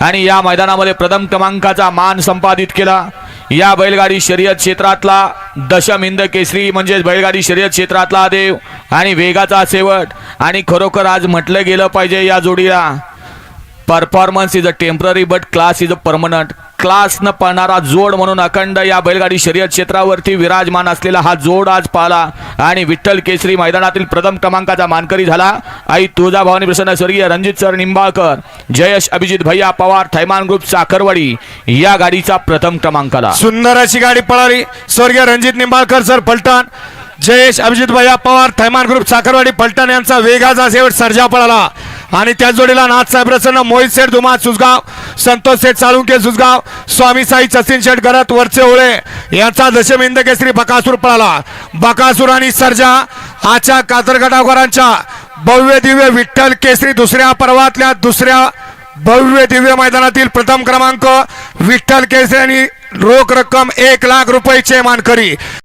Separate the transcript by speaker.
Speaker 1: आणि या मैदानामध्ये प्रथम क्रमांकाचा मान संपादित केला. या बैलगाडी शर्यत क्षेत्रातला दशम हिंद केसरी म्हणजेच बैलगाडी शर्यत क्षेत्रातला देव आणि वेगाचा शेवट. आणि खरोखर आज म्हटलं गेलं पाहिजे या जोडीला. Performance is a temporary but class is a permanent class न पळणारा जोड म्हणून अखंड या बैलगाडी शर्यत क्षेत्रावरती विराजमान असलेला हा जोड आज पाहला. आणि विठ्ठल केसरी मैदानातील प्रथम क्रमांकाचा मानकरी झाला. आई तुळजा भवानी प्रसन्न स्वर्गीय रणजित सर निंबाळकर जयश अभिजित भैया पवार थैमान ग्रुप साखरवाडी या गाडीचा प्रथम क्रमांकाला.
Speaker 2: सुंदर अशी गाडी पळाली. स्वर्गीय रणजित निंबाळकर सर फलटण जयेश अभिजित भैया पवार थैमान ग्रुप साखरवाडी पलटण यांचा वेगाचा शेवट सर्जा पळाला. आणि त्या जोडीला नाथसाहेब प्रसन्न मोहित शेठ धुमा सुसगाव संतोष शेठ साळुंके सुसगाव स्वामी साई सचिन शेठ गरत वरचे ओळे यांचा दशमिंद केसरी बकासूर पळाला. बकासूर आणि सर्जा आजच्या कातरगटावकरांच्या भव्य दिव्य विठ्ठल केसरी दुसऱ्या पर्वातल्या दुसऱ्या भव्य दिव्य मैदानातील प्रथम क्रमांक विठ्ठल केसरी आणि रोख रक्कम एक लाख रुपयेचे मानकरी.